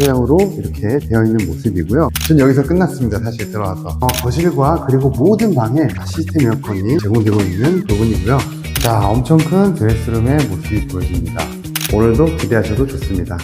모양으로 이렇게 되어 있는 모습이고요. 전 여기서 끝났습니다. 사실 들어와서. 어, 거실과 그리고 모든 방에 다 시스템 에어컨이 제공되고 있는 부분이고요. 자, 엄청 큰 드레스룸의 모습이 보여집니다. 오늘도 기대하셔도 좋습니다.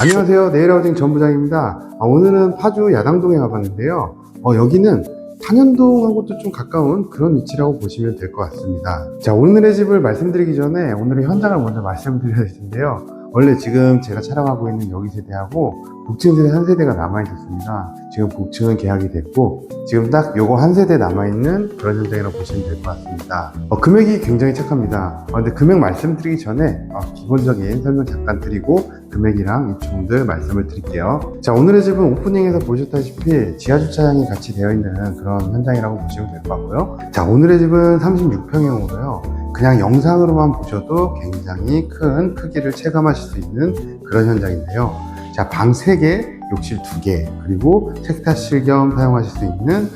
안녕하세요. 네일하우징 전부장입니다. 아, 오늘은 파주 야당동에 가봤는데요. 어, 여기는 상현동하고도 좀 가까운 그런 위치라고 보시면 될 것 같습니다. 자, 오늘의 집을 말씀드리기 전에 오늘의 현장을 먼저 말씀드려야 될 텐데요. 원래 지금 제가 촬영하고 있는 여기 세대하고 북층 세대 한 세대가 남아있었습니다. 지금 북층은 계약이 됐고 지금 딱 요거 한 세대 남아있는 그런 현장이라고 보시면 될 것 같습니다. 어, 금액이 굉장히 착합니다. 어, 근데 금액 말씀드리기 전에 어, 기본적인 설명 잠깐 드리고 금액이랑 입주분들 말씀을 드릴게요. 자, 오늘의 집은 오프닝에서 보셨다시피 지하주차장이 같이 되어 있는 그런 현장이라고 보시면 될 것 같고요. 자, 오늘의 집은 36평형으로요. 그냥 영상으로만 보셔도 굉장히 큰 크기를 체감하실 수 있는 그런 현장인데요. 자, 방 3개, 욕실 2개, 그리고 세탁실 겸 사용하실 수 있는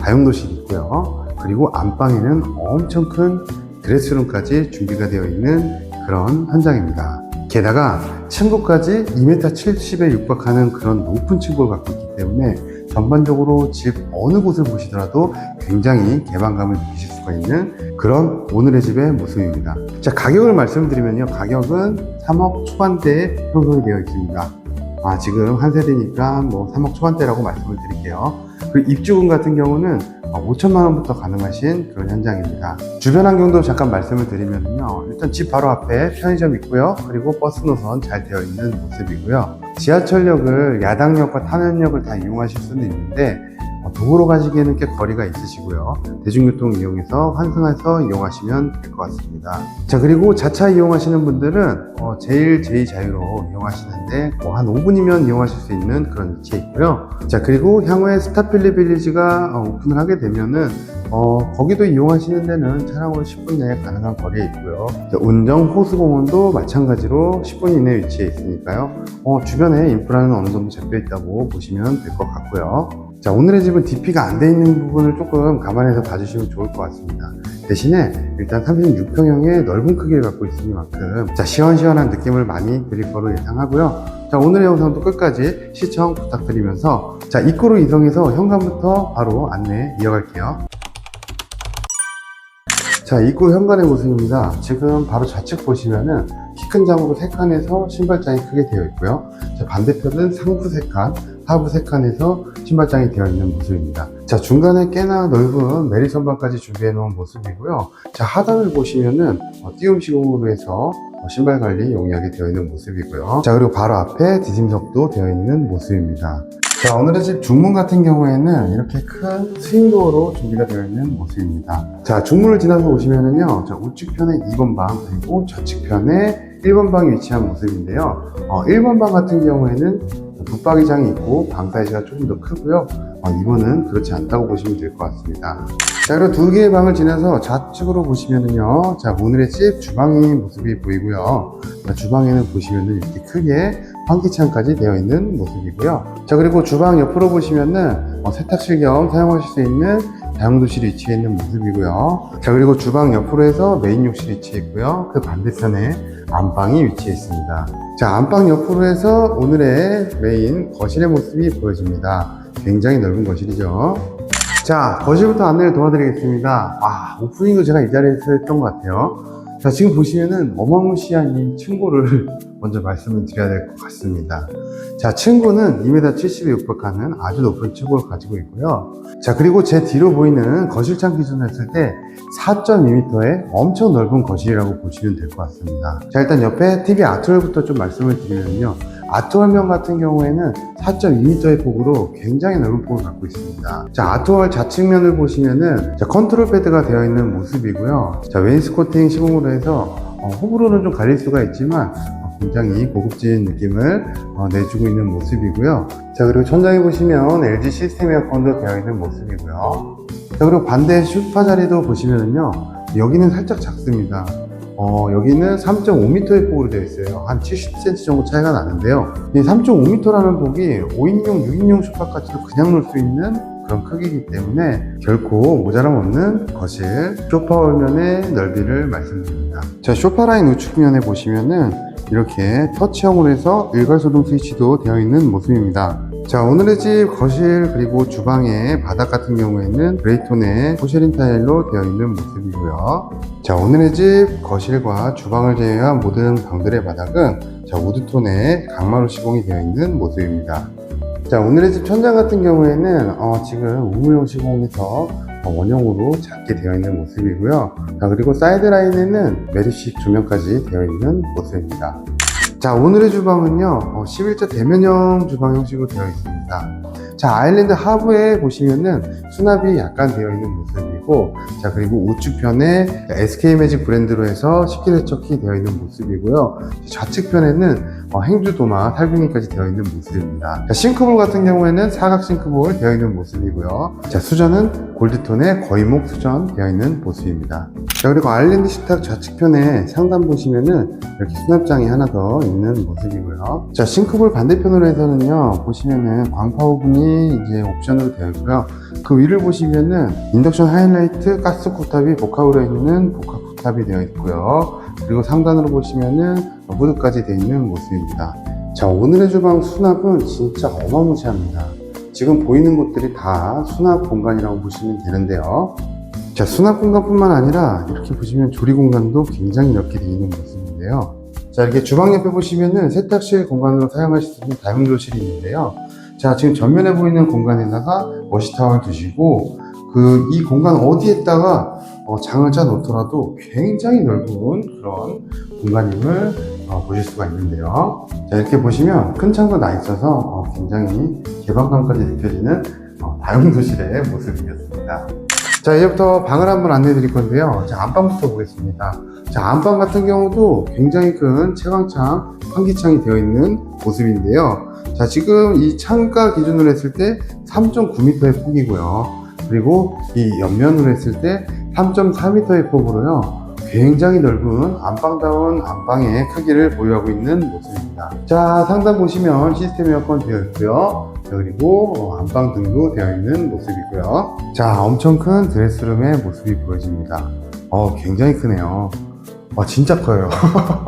다용도실이 있고요. 그리고 안방에는 엄청 큰 드레스룸까지 준비가 되어 있는 그런 현장입니다. 게다가 층고까지 2m 70에 육박하는 그런 높은 층고를 갖고 있기 때문에 전반적으로 집 어느 곳을 보시더라도 굉장히 개방감을 느끼실 수가 있는 그런 오늘의 집의 모습입니다. 자, 가격을 말씀드리면요. 가격은 3억 초반대에 형성이 되어 있습니다. 아, 지금 한 세대니까 뭐 3억 초반대라고 말씀을 드릴게요. 그 입주금 같은 경우는 5천만 원부터 가능하신 그런 현장입니다. 주변 환경도 잠깐 말씀을 드리면요. 일단 집 바로 앞에 편의점 있고요. 그리고 버스 노선 잘 되어 있는 모습이고요. 지하철역을 야당역과 탄현역을 다 이용하실 수는 있는데 어, 도보로 가시기에는 꽤 거리가 있으시고요. 대중교통 이용해서 환승해서 이용하시면 될 것 같습니다. 자 그리고 자차 이용하시는 분들은 어, 제일 제일 자유로 이용하시는데 뭐 한 5분이면 이용하실 수 있는 그런 위치에 있고요. 자 그리고 향후에 스타필리 빌리지가 어, 오픈을 하게 되면은 어, 거기도 이용하시는 데는 차량으로 10분 내에 가능한 거리에 있고요. 자, 운정 호수공원도 마찬가지로 10분 이내 위치에 있으니까요. 어, 주변에 인프라는 어느 정도 잡혀 있다고 보시면 될 것 같고요. 자, 오늘의 집은 DP가 안 돼 있는 부분을 조금 감안해서 봐주시면 좋을 것 같습니다. 대신에 일단 36평형의 넓은 크기를 갖고 있으니만큼 자, 시원시원한 느낌을 많이 드릴 거로 예상하고요. 자, 오늘의 영상도 끝까지 시청 부탁드리면서 자, 입구로 이동해서 현관부터 바로 안내 이어갈게요. 자, 입구 현관의 모습입니다. 지금 바로 좌측 보시면은 키 큰 장으로 3칸에서 신발장이 크게 되어 있고요. 자, 반대편은 상부 3칸, 하부 3칸에서 신발장이 되어 있는 모습입니다. 자, 중간에 꽤나 넓은 메리 선반까지 준비해 놓은 모습이고요. 자, 하단을 보시면은 어, 띄움 시공으로 해서 어, 신발 관리 용이하게 되어 있는 모습이고요. 자, 그리고 바로 앞에 디딤석도 되어 있는 모습입니다. 자, 오늘의 집 중문 같은 경우에는 이렇게 큰 스윙도어로 준비가 되어 있는 모습입니다. 자, 중문을 지나서 오시면은요, 자, 우측편에 2번 방, 그리고 좌측편에 1번 방이 위치한 모습인데요. 어, 1번 방 같은 경우에는 붙박이장이 있고 방 사이즈가 조금 더 크고요. 어, 이번은 그렇지 않다고 보시면 될 것 같습니다. 자, 그리고 두 개의 방을 지나서 좌측으로 보시면은요, 자, 오늘의 집 주방의 모습이 보이고요. 자, 주방에는 보시면은 이렇게 크게 환기창까지 되어 있는 모습이고요. 자, 그리고 주방 옆으로 보시면은 어, 세탁실 겸 사용하실 수 있는 다용도실이 위치해 있는 모습이고요. 자, 그리고 주방 옆으로 해서 메인 욕실이 위치해 있고요. 그 반대편에 안방이 위치해 있습니다. 자, 안방 옆으로 해서 오늘의 메인 거실의 모습이 보여집니다. 굉장히 넓은 거실이죠. 자, 거실부터 안내를 도와드리겠습니다. 아, 오프닝도 제가 이 자리에서 했던 것 같아요. 자, 지금 보시면은 어마무시한 이 층고를 먼저 말씀을 드려야 될 것 같습니다. 자, 층고는 2m 70에 육박하는 아주 높은 층고를 가지고 있고요. 자, 그리고 제 뒤로 보이는 거실창 기준으로 했을 때 4.2m의 엄청 넓은 거실이라고 보시면 될 것 같습니다. 자, 일단 옆에 TV 아트월부터 좀 말씀을 드리면요. 아트월면 같은 경우에는 4.2m의 폭으로 굉장히 넓은 폭을 갖고 있습니다. 자, 아트월 좌측면을 보시면은 자, 컨트롤 패드가 되어 있는 모습이고요. 자, 웨인스코팅 시공으로 해서 어, 호불호는 좀 갈릴 수가 있지만 어, 굉장히 고급진 느낌을 어, 내주고 있는 모습이고요. 자, 그리고 천장에 보시면 LG 시스템 에어컨도 되어 있는 모습이고요. 자, 그리고 반대 슈파 자리도 보시면은요. 여기는 살짝 작습니다. 어, 여기는 3.5m의 폭으로 되어 있어요. 한 70cm 정도 차이가 나는데요. 이 3.5m라는 폭이 5인용, 6인용 슈파까지도 그냥 놓을 수 있는 그런 크기이기 때문에 결코 모자람 없는 거실 쇼파 홀면의 넓이를 말씀드립니다. 자, 쇼파 라인 우측면에 보시면은 이렇게 터치형으로 해서 일괄소동 스위치도 되어 있는 모습입니다. 자, 오늘의 집 거실 그리고 주방의 바닥 같은 경우에는 그레이톤의 포쉐린 타일로 되어 있는 모습이고요. 자, 오늘의 집 거실과 주방을 제외한 모든 방들의 바닥은 자, 우드톤의 강마루 시공이 되어 있는 모습입니다. 자, 오늘의 집 천장 같은 경우에는 어, 지금 우물형 시공에서 어, 원형으로 작게 되어 있는 모습이고요. 자, 그리고 사이드 라인에는 메리식 조명까지 되어 있는 모습입니다. 자, 오늘의 주방은요, 어, 11자 대면형 주방 형식으로 되어 있습니다. 자, 아일랜드 하부에 보시면은 수납이 약간 되어 있는 모습이고, 자, 그리고 우측편에 SK 매직 브랜드로 해서 식기세척기 되어 있는 모습이고요. 좌측편에는 어, 행주 도마 탈빙이까지 되어 있는 모습입니다. 자, 싱크볼 같은 경우에는 사각 싱크볼 되어 있는 모습이고요. 자, 수전은 골드톤의 거의목 수전 되어 있는 모습입니다. 자, 그리고 아일랜드 식탁 좌측편에 상단 보시면은 이렇게 수납장이 하나 더 있는 모습이고요. 자, 싱크볼 반대편으로 해서는요, 보시면은 광파 오븐이 이제 옵션으로 되어 있고요. 그 위를 보시면은 인덕션 하이라이트 가스 쿡탑이 복합으로 있는 복합 쿡탑이 되어 있고요. 그리고 상단으로 보시면은 후드까지 되어 있는 모습입니다. 자, 오늘의 주방 수납은 진짜 어마무시합니다. 지금 보이는 곳들이 다 수납 공간이라고 보시면 되는데요. 자, 수납 공간뿐만 아니라 이렇게 보시면 조리 공간도 굉장히 넓게 되어 있는 모습인데요. 자, 이렇게 주방 옆에 보시면은 세탁실 공간으로 사용하실 수 있는 다용도실이 있는데요. 자, 지금 전면에 보이는 공간에다가 워시타월 두시고, 그, 이 공간 어디에다가 어, 장을 짜 놓더라도 굉장히 넓은 그런 공간임을 어, 보실 수가 있는데요. 자, 이렇게 보시면 큰 창도 나 있어서 어, 굉장히 개방감까지 느껴지는 어, 다용도실의 모습이었습니다. 자, 이제부터 방을 한번 안내해 드릴 건데요. 자, 안방부터 보겠습니다. 자, 안방 같은 경우도 굉장히 큰 채광창, 환기창이 되어 있는 모습인데요. 자, 지금 이 창가 기준으로 했을 때 3.9m의 폭이고요. 그리고 이 옆면으로 했을 때 3.4m의 폭으로요. 굉장히 넓은 안방다운 안방의 크기를 보유하고 있는 모습입니다. 자, 상단 보시면 시스템 에어컨 되어 있고요. 자, 그리고 어, 안방 등도 되어 있는 모습이고요. 자, 엄청 큰 드레스룸의 모습이 보여집니다. 어, 굉장히 크네요. 어, 진짜 커요.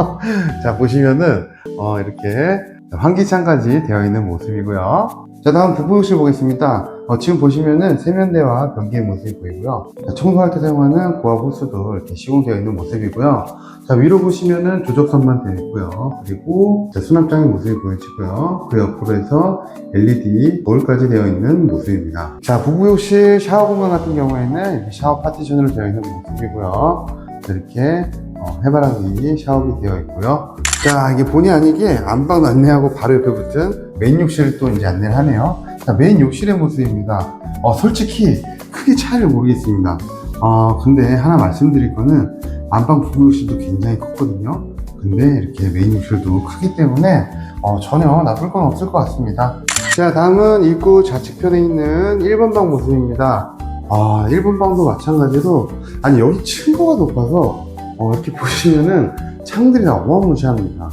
자, 보시면은, 어, 이렇게 환기창까지 되어 있는 모습이고요. 자, 다음 부부욕실 보겠습니다. 어, 지금 보시면은 세면대와 변기의 모습이 보이고요. 자, 청소할 때 사용하는 고압 호스도 이렇게 시공되어 있는 모습이고요. 자, 위로 보시면은 조적선만 되어 있고요. 그리고 자, 수납장의 모습이 보여지고요. 그 옆으로 해서 LED 거울까지 되어 있는 모습입니다. 자, 부부욕실 샤워 공간 같은 경우에는 샤워 파티션으로 되어 있는 모습이고요. 자, 이렇게 어, 해바라기 샤워기 되어 있고요. 자, 이게 본의 아니게 안방 안내하고 바로 옆에 붙은 메인 욕실을 또 이제 안내를 하네요. 자, 메인 욕실의 모습입니다. 어, 솔직히 크게 차이를 모르겠습니다. 어, 근데 하나 말씀드릴 거는 안방 부부 욕실도 굉장히 컸거든요. 근데 이렇게 메인 욕실도 크기 때문에 어, 전혀 나쁠 건 없을 것 같습니다. 자, 다음은 입구 좌측편에 있는 1번 방 모습입니다. 아, 1번 방도 마찬가지로 아니 여기 층고가 높아서 어, 이렇게 보시면은 창들이 다 어마무시합니다.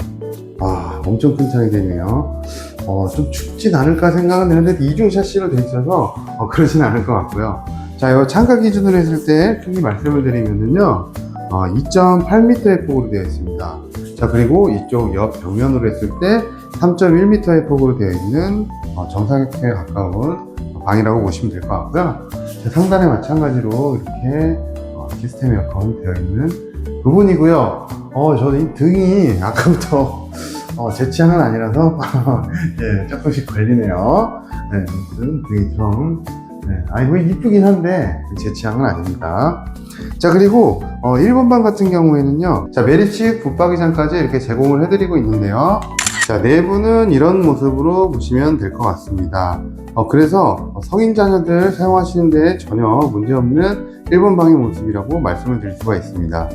아, 엄청 큰 창이 되네요. 어, 좀 춥진 않을까 생각은 드는데 이중 샤시로 돼 있어서 어, 그러진 않을 것 같고요. 자, 이 창가 기준으로 했을 때 크게 말씀을 드리면은요, 어, 2.8m의 폭으로 되어 있습니다. 자, 그리고 이쪽 옆 벽면으로 했을 때 3.1m의 폭으로 되어 있는 어, 정사각형에 가까운 방이라고 보시면 될 것 같고요. 자, 상단에 마찬가지로 이렇게 어, 시스템 에어컨 되어 있는 부분이고요. 어, 저는 이 등이 아까부터 어, 제 취향은 아니라서 예, 조금씩 걸리네요. 네, 등이 좀 네, 아니 뭐 이쁘긴 한데 제 취향은 아닙니다. 자 그리고 어, 1번 방 같은 경우에는요. 자 메리치 붙박이장까지 이렇게 제공을 해드리고 있는데요. 자 내부는 이런 모습으로 보시면 될 것 같습니다. 어, 그래서 성인 자녀들 사용하시는데 전혀 문제없는 1번 방의 모습이라고 말씀을 드릴 수가 있습니다.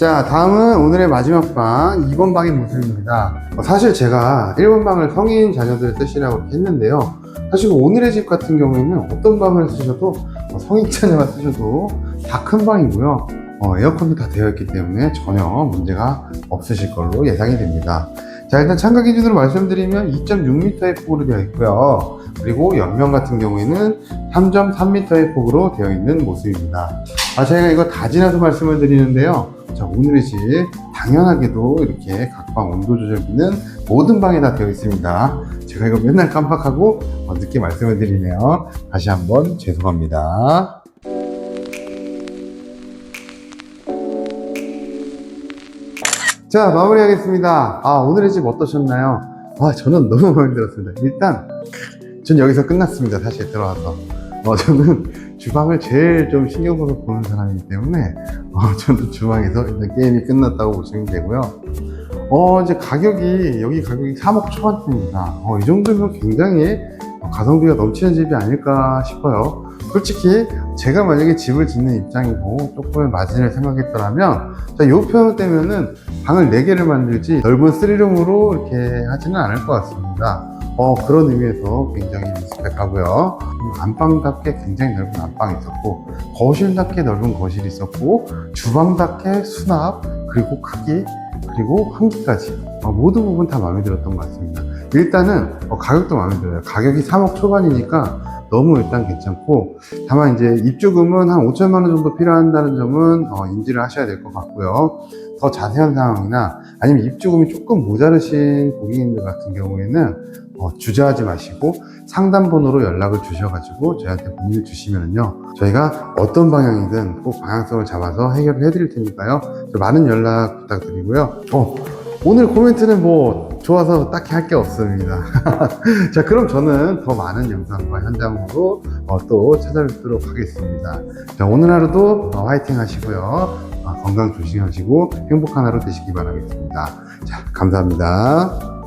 자, 다음은 오늘의 마지막 방, 2번 방의 모습입니다. 어, 사실 제가 1번 방을 성인 자녀들 이렇게 했는데요. 사실 오늘의 집 같은 경우에는 어떤 방을 쓰셔도 어, 성인 자녀가 쓰셔도 다 큰 방이고요. 어, 에어컨도 다 되어 있기 때문에 전혀 문제가 없으실 걸로 예상이 됩니다. 자, 일단 참가 기준으로 말씀드리면 2.6m의 폭으로 되어 있고요. 그리고 옆면 같은 경우에는 3.3m의 폭으로 되어 있는 모습입니다. 아, 저희가 이거 다 지나서 말씀을 드리는데요. 자, 오늘의 집 당연하게도 이렇게 각 방 온도 조절기는 모든 방에 다 되어 있습니다. 제가 이거 맨날 깜빡하고 어, 늦게 말씀을 드리네요. 다시 한번 죄송합니다. 자, 마무리하겠습니다. 아, 오늘의 집 어떠셨나요? 아, 저는 너무 마음에 들었습니다. 일단, 전 여기서 끝났습니다. 다시 들어와서. 어, 저는 주방을 제일 좀 신경 써서 보는 사람이기 때문에, 어, 저는 주방에서 일단 게임이 끝났다고 보시면 되고요. 어, 이제 가격이, 여기 가격이 3억 초반대입니다. 어, 이 정도면 굉장히 가성비가 넘치는 집이 아닐까 싶어요. 솔직히 제가 만약에 집을 짓는 입장이고 조금의 마진을 생각했더라면 자, 요 편을 떼면은 방을 4개를 만들지 넓은 쓰리룸으로 이렇게 하지는 않을 것 같습니다. 어, 그런 의미에서 굉장히 리스펙하고요. 음, 안방답게 굉장히 넓은 안방이 있었고 거실답게 넓은 거실이 있었고 주방답게 수납 그리고 크기 그리고 환기까지 어, 모든 부분 다 마음에 들었던 것 같습니다. 일단은 어, 가격도 마음에 들어요. 가격이 3억 초반이니까 너무 일단 괜찮고 다만 이제 입주금은 한 5천만 원 정도 필요한다는 점은 어, 인지를 하셔야 될 것 같고요. 더 자세한 상황이나 아니면 입주금이 조금 모자르신 고객님들 같은 경우에는 어, 주저하지 마시고 상담 번호로 연락을 주셔가지고 저희한테 문의를 주시면요 저희가 어떤 방향이든 꼭 방향성을 잡아서 해결을 해드릴 테니까요. 많은 연락 부탁드리고요. 어, 오늘 코멘트는 뭐 좋아서 딱히 할 게 없습니다. 자 그럼 저는 더 많은 영상과 현장으로 어, 또 찾아뵙도록 하겠습니다. 자 오늘 하루도 어, 화이팅 하시고요. 어, 건강 조심하시고 행복한 하루 되시기 바라겠습니다. 자 감사합니다